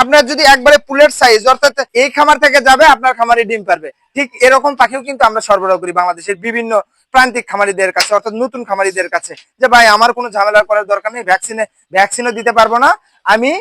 আপনার যদি একবারে পুলের সাইজ অর্থাৎ এই খামার থেকে যাবে, আপনার খামারে ডিম পারবে। ঠিক এরকম পাখিও কিন্তু আমরা সরবরাহ করি বাংলাদেশের বিভিন্ন প্রান্তিক খামারিদের কাছে, অর্থাৎ নতুন খামারিদের কাছে। যে ভাই, আমার কোনো ঝামেলা করার দরকার নেই ভ্যাকসিনে ভ্যাকসিনও দিতে পারব না। আমি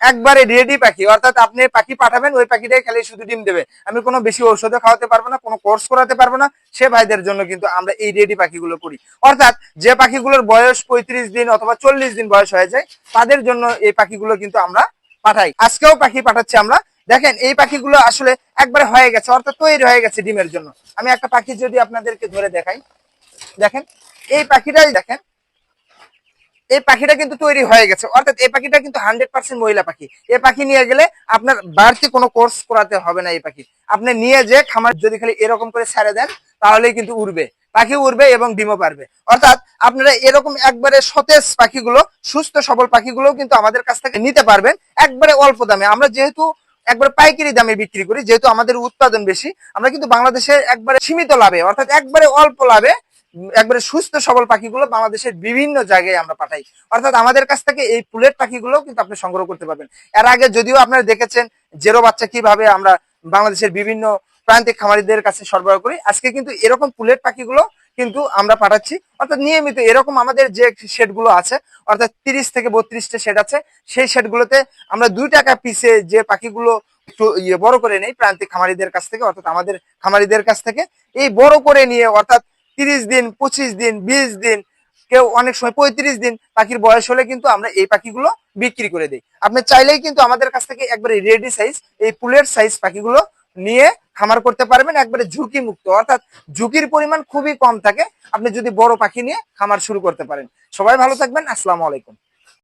একবারে রেডি পাখি, অর্থাৎ আপনি পাখি পাঠাবেন, ওই পাখিটাই খালি শুধু ডিম দেবে। আমি কোনো বেশি ঔষধও খাওয়াতে পারব না, কোনো কোর্স করাতে পারব না। সে ভাইদের জন্য কিন্তু আমরা এই রেডি পাখিগুলো করি। অর্থাৎ যে পাখিগুলোর বয়স পঁয়ত্রিশ দিন অথবা চল্লিশ দিন বয়স হয়ে যায়, তাদের জন্য এই পাখিগুলো কিন্তু আমরা পাঠাই। আজকেও পাখি পাঠাচ্ছি আমরা। দেখেন, এই পাখিগুলো আসলে একবারে হয়ে গেছে, অর্থাৎ তৈরি হয়ে গেছে ডিমের জন্য। আমি একটা পাখি যদি আপনাদেরকে ধরে দেখাই। দেখেন, এই পাখিটাই দেখেন, এই পাখিটা কিন্তু তৈরি হয়ে গেছে। অর্থাৎ এই পাখিটা কিন্তু হান্ড্রেড পার্সেন্ট মহিলা পাখি। এই পাখি নিয়ে গেলে আপনার বাড়তি কোনো কোর্স করাতে হবে না এই পাখি। আপনি নিয়ে যে খামার যদি খালি এরকম করে ছেড়ে দেন, তাহলেই কিন্তু উড়বে। পাখি উড়বে এবং ডিমও পারবে। অর্থাৎ আপনারা এরকম একবারে সতেজ পাখিগুলো, সুস্থ সবল পাখিগুলো কিন্তু আমাদের কাছ থেকে নিতে পারবেন একবারে অল্প দামে। আমরা যেহেতু একবারে পাইকারি দামে বিক্রি করি, যেহেতু আমাদের উৎপাদন বেশি, আমরা কিন্তু বাংলাদেশের একবারে সীমিত লাভে, অর্থাৎ একবারে অল্প লাভে, একবারে সুস্থ সবল পাখিগুলো বাংলাদেশের বিভিন্ন জায়গায় আমরা পাঠাই। অর্থাৎ আমাদের কাছ থেকে এই পুলেট পাখিগুলো কিন্তু আপনি সংগ্রহ করতে পারবেন। এর আগে যদিও আপনারা দেখেছেন, জেরো বাচ্চা কীভাবে আমরা বাংলাদেশের বিভিন্ন প্রান্তিক খামারিদের কাছে সরবরাহ করি। আজকে কিন্তু এরকম পুলেট পাখিগুলো কিন্তু আমরা পাঠাচ্ছি। অর্থাৎ নিয়মিত এরকম আমাদের যে শেডগুলো আছে, অর্থাৎ তিরিশ থেকে বত্রিশটা শেড আছে, সেই শেড গুলোতে আমরা দুই টাকা পিসে যে পাখিগুলো ইয়ে বড় করে নেই প্রান্তিক খামারিদের কাছ থেকে, অর্থাৎ আমাদের খামারিদের কাছ থেকে, এই বড় করে নিয়ে, অর্থাৎ তিরিশ দিন, পঁচিশ দিন, বিশ দিন, কেউ অনেক সময় পঁয়ত্রিশ দিন পাখির বয়স হলে কিন্তু আমরা এই পাখিগুলো বিক্রি করে দিই। আপনি চাইলেই কিন্তু আমাদের কাছ থেকে একবারে রেডি সাইজ এই পুলের সাইজ পাখিগুলো নিয়ে খামার করতে পারবেন, একবারে ঝুঁকি মুক্ত অর্থাৎ ঝুঁকির পরিমাণ খুবই কম থাকে। আপনি যদি বড় পাখি নিয়ে খামার শুরু করতে পারেন। সবাই ভালো থাকবেন। আসসালামু আলাইকুম।